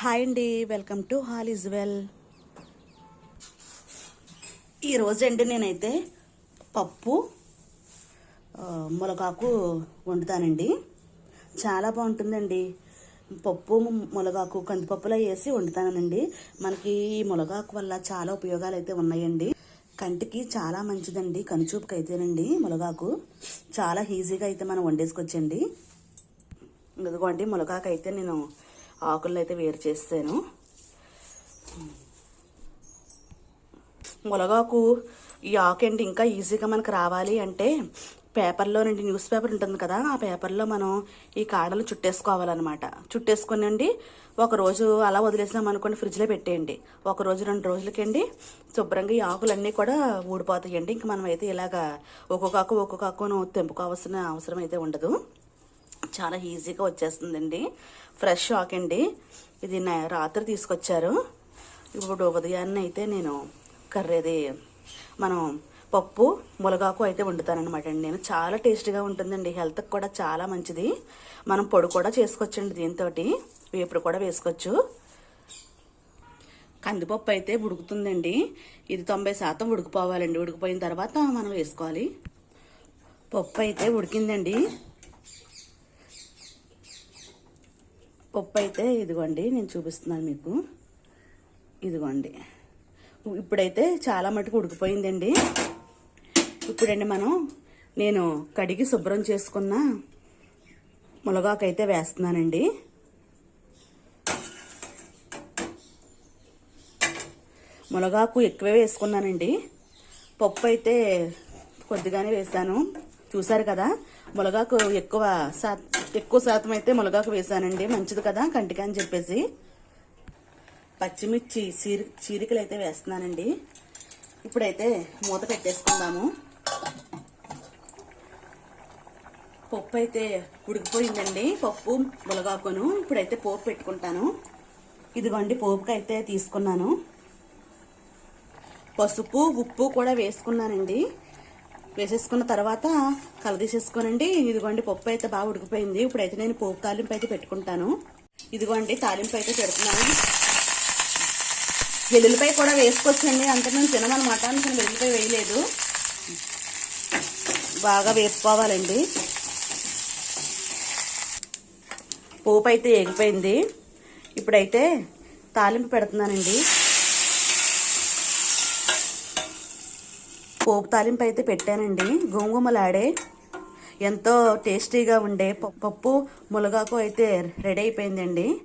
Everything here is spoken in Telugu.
హాయ్ అండి welcome to all is well. ఈరోజు అండి నేనైతే పప్పు ములగాకు వండుతానండి. చాలా బాగుంటుందండి. పప్పు ములగాకు కందిపప్పులో వేసి వండుతానండి. మనకి ఈ ములగాకు వల్ల చాలా ఉపయోగాలు అయితే ఉన్నాయండి. కంటికి చాలా మంచిదండి. కనుచూపుకి అయితేనండి ములగాకు చాలా ఈజీగా అయితే మనం వండేసుకోవచ్చండి. ఇదిగోండి మునగాకు అయితే నేను ఆకులను అయితే వేరు చేస్తాను. మునగాకు ఈ ఆకు ఏంటి ఇంకా ఈజీగా మనకు రావాలి అంటే పేపర్లో నుండి న్యూస్ పేపర్ ఉంటుంది కదా ఆ పేపర్లో మనం ఈ కాడలు చుట్టేసుకోవాలన్నమాట. చుట్టేసుకునండి ఒక రోజు అలా వదిలేసినాం అనుకోండి ఫ్రిడ్జ్లో పెట్టేయండి. ఒక రోజు రెండు రోజులకండి శుభ్రంగా ఈ ఆకులన్నీ కూడా ఊడిపోతాయండి. ఇంక మనం అయితే ఇలాగా ఒక్కొక్క ఆకు ఒక్కొక్క ఆకును తెంపుకోవాల్సిన అవసరం అయితే ఉండదు. చాలా ఈజీగా వచ్చేస్తుందండి. ఫ్రెష్ ఆక్ అండి. ఇది రాత్రి తీసుకొచ్చారు. ఇప్పుడు ఉదయాన్నే అయితే నేను కర్రీది మనం పప్పు మునగాకు అయితే వండుతానమాట అండి. నేను చాలా టేస్ట్గా ఉంటుందండి. హెల్త్కి కూడా చాలా మంచిది. మనం పొడి కూడా చేసుకోవచ్చండి దీంతో వేపుడు కూడా వేసుకోవచ్చు. కందిపప్పు అయితే ఉడుకుతుందండి. ఇది తొంభై శాతం ఉడికిపోవాలండి. ఉడికిపోయిన తర్వాత మనం వేసుకోవాలి. పప్పు అయితే ఉడికిందండి. పప్పు అయితే ఇదిగోండి నేను చూపిస్తున్నాను మీకు. ఇదిగోండి. ఇప్పుడైతే చాలా మటుకు ఉడికిపోయిందండి. ఇప్పుడండి మనం నేను కడిగి శుభ్రం చేసుకున్న మునగాకైతే అయితే వేస్తున్నానండి. మునగాకు ఎక్కువే వేసుకున్నానండి. పప్పు అయితే కొద్దిగానే వేసాను. చూసారు కదా? మునగాకు ఎక్కువ ఎక్కువ శాతం అయితే మునగాకు వేసానండి. మంచిది కదా? కంటికి అని చెప్పేసి. పచ్చిమిర్చి చీరి చీరికలు అయితే వేస్తున్నానండి. ఇప్పుడైతే మూత పెట్టేసుకుందాము. పప్పు అయితే ఉడికిపోయిందండి. పప్పు మునగాకును ఇప్పుడైతే పోపు పెట్టుకుంటాను. ఇదిగోండి పోపుకి అయితే తీసుకున్నాను. పసుపు ఉప్పు కూడా వేసుకున్నానండి. వేసేసుకున్న తర్వాత కలదీసేసుకోనండి ఇదిగోండి పప్పు అయితే బాగా ఉడికిపోయింది. ఇప్పుడైతే నేను పోపు తాలింపు అయితే పెట్టుకుంటాను. ఇదిగోండి తాలింపు అయితే పెడుతున్నాను. వెల్లుల్లిపాయ కూడా వేసుకోవచ్చండి. అంటే నేను తినమనమాట నేను వెల్లుల్లిపాయ వేయలేదు. బాగా వేపుకోవాలండి. పోపు అయితే ఎగిపోయింది ఇప్పుడైతే తాలింపు పెడుతున్నానండి. పోపు తాలింపు అయితే పెట్టానండి. గోంగుమలాడే ఎంతో టేస్టీగా ఉండే ప- పప్పు మునగాకు అయితే రెడీ అయిపోయిందండి.